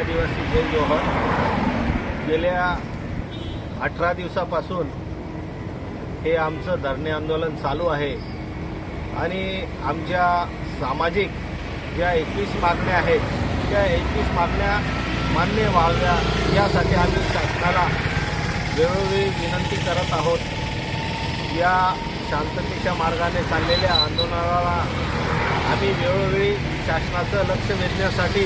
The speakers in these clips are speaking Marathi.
आदिवासी जय जोहर. गेल्या अठरा दिवसापासून हे आमचं धरणे आंदोलन चालू आहे. आणि आमच्या सामाजिक ज्या एकवीस मागण्या आहेत त्या एकवीस मागण्या मान्य व्हाव्या यासाठी आम्ही शासनाला वेळोवेळी विनंती करत आहोत. या शांततेच्या मार्गाने चाललेल्या आंदोलनाला आम्ही वेळोवेळी शासनाचं लक्ष वेधण्यासाठी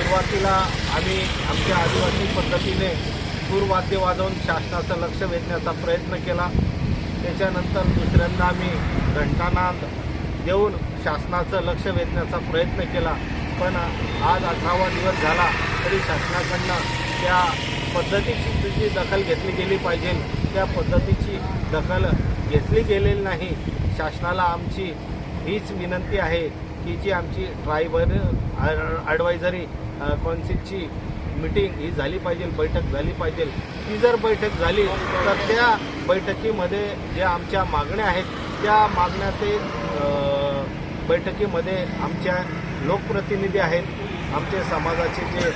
सुरुवातीला आम्ही आमच्या आदिवासी पद्धतीने सूरवाद्य वाजवून शासनाचं लक्ष वेधण्याचा प्रयत्न केला. त्याच्यानंतर दुसऱ्यांदा आम्ही घंटानाद देऊन शासनाचं लक्ष वेधण्याचा प्रयत्न केला. पण आज अठरावा दिवस झाला तरी शासनाकडनं त्या पद्धतीची जी दखल घेतली गेली पाहिजे. त्या पद्धतीची दखल घेतली गेलेली नाही. शासनाला आमची हीच विनंती आहे. की जी आमची ड्रायव्हर ॲडवायझरी कौन्सिलची मिटिंग ही झाली पाहिजे बैठक झाली पाहिजे. ती जर बैठक झाली तर त्या बैठकीमध्ये ज्या आमच्या मागण्या आहेत त्या मागण्या ते बैठकीमध्ये आमच्या लोकप्रतिनिधी आहेत आमचे समाजाचे जे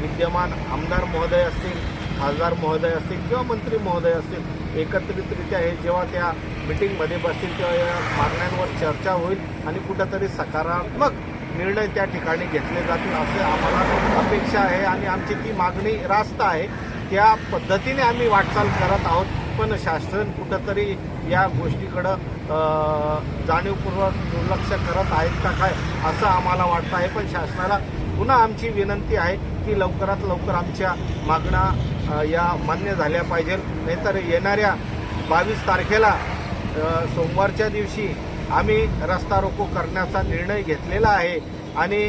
विद्यमान आमदार महोदय असतील खासदार महोदय असतील किंवा मंत्री महोदय असतील एकत्रितरित्या हे जेव्हा त्या मिटिंगमध्ये बसतील तेव्हा या मागण्यांवर चर्चा होईल आणि कुठंतरी सकारात्मक निर्णय त्या ठिकाणी घेतले जातील असं आम्हाला अपेक्षा आहे आणि आमची ती मागणी रास्त आहे. त्या पद्धतीने आम्ही वाटचाल करत आहोत पण शासन कुठंतरी या गोष्टीकडं जाणीवपूर्वक दुर्लक्ष करत आहेत का काय असं आम्हाला वाटतं आहे. पण शासनाला पुन्हा आमची विनंती आहे की लवकरात लवकर आमच्या मागण्या या मान्य झाल्या पाहिजे. नाहीतर येणाऱ्या बावीस तारखेला सोमवारच्या दिवशी आम्ही रस्ता रोको करण्याचा निर्णय घेतलेला आहे. आणि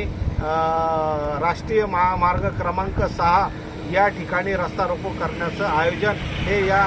राष्ट्रीय महामार्ग क्रमांक सहा या ठिकाणी रस्ता रोको करण्याचं आयोजन हे या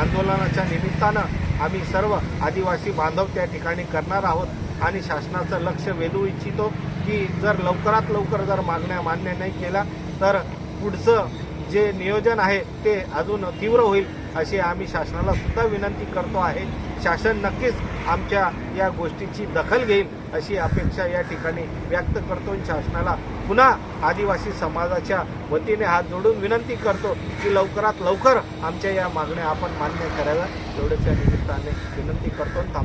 आंदोलनाच्या निमित्तानं आम्ही सर्व आदिवासी बांधव त्या ठिकाणी करणार आहोत. आणि शासनाचं लक्ष वेधू इच्छितो की जर लवकरात लवकर जर मागण्या मान्य नाही केल्या तर पुढचं जे नियोजन आहे ते अजून तीव्र होईल अशी आम्ही शासनाला सुद्धा विनंती करतो आहे. शासन नक्कीच आमच्या या गोष्टीची दखल घेईल अशी अपेक्षा या ठिकाणी व्यक्त करतो शासनाला पुन्हा आदिवासी समाजाच्या वतीने हात जोडून विनंती करतो की लवकरात लवकर आमच्या या मागण्या आपण मान्य कराव्या एवढ्याच्या निमित्ताने विनंती करतो थांबतो.